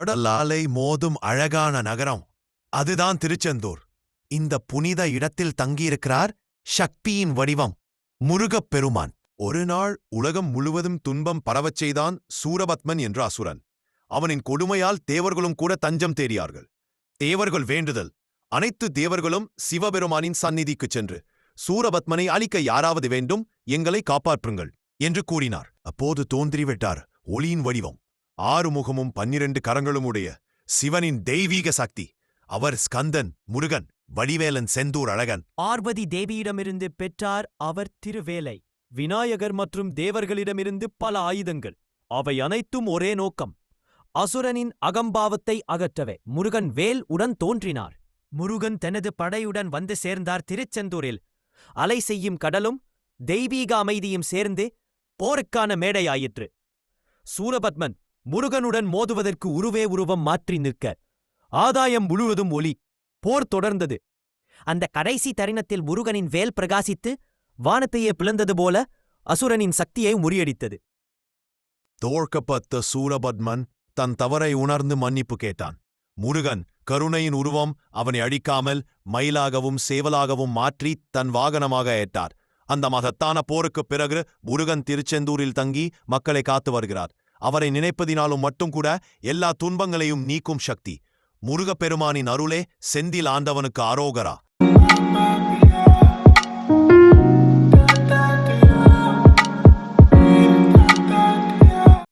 கடலாலை மோதும் அழகான நகரம். அதுதான் திருச்செந்தூர். இந்த புனித இடத்தில் தங்கியிருக்கிறார் சக்தியின் வடிவம். முருகப் பெருமான். ஒரு நாள் உலகம் முழுவதும் துன்பம் பரவச் செய்தான் சூரபத்மன் என்ற அசுரன். அவனின் கொடுமையால் தேவர்களும் கூட தஞ்சம் தேடியார்கள். தேவர்கள் வேண்டுதல். அனைத்து தேவர்களும் சிவபெருமானின் சந்நிதிக்குச் சென்று சூரபத்மனை அழிக்க யாராவது வேண்டும் எங்களை காப்பாற்றுங்கள் என்று கூறினார். அப்போது தோன்றிவிட்டார் ஒளியின் வடிவம். ஆறு முகமும் பன்னிரண்டு கரங்களும் உடைய சிவனின் தெய்வீக சக்தி. அவர் ஸ்கந்தன் முருகன் வடிவேலன் செந்தூர் அழகன். பார்வதி தேவியிடமிருந்து பெற்றார் அவர் திருவேலை. விநாயகர் மற்றும் தேவர்களிடமிருந்து பல ஆயுதங்கள். அவை அனைத்தும் ஒரே நோக்கம். அசுரனின் அகம்பாவத்தை அகற்றவே முருகன் வேல் உடன் தோன்றினார். முருகன் தனது படையுடன் வந்து சேர்ந்தார் திருச்செந்தூரில். அலை செய்யும் கடலும் தெய்வீக அமைதியும் சேர்ந்து போருக்கான மேடையாயிற்று. சூரபத்மன் முருகனுடன் மோதுவதற்கு உருவே உருவம் மாற்றி நிற்க. ஆதாயம் முழுவதும் ஒளி. போர் தொடர்ந்தது. அந்த கடைசி தருணத்தில் முருகனின் வேல் பிரகாசித்து வானத்தையே பிளந்தது போல அசுரனின் சக்தியை முறியடித்தது. தோழ்கப்பத்த சூரபத்மன் தன் தவறை உணர்ந்து மன்னிப்பு கேட்டான். முருகன் கருணையின் உருவம் அவனை அழிக்காமல் மயிலாகவும் சேவலாகவும் மாற்றி தன் வாகனமாக ஏற்றார். அந்த மகத்தான போருக்குப் பிறகு முருகன் திருச்செந்தூரில் தங்கி மக்களை காத்து வருகிறார். அவரை நினைப்பதினாலும் மட்டும் கூட எல்லா துன்பங்களையும் நீக்கும் சக்தி. முருகப் பெருமானின் அருளே செந்தில் ஆண்டவனுக்கு ஆரோகரா.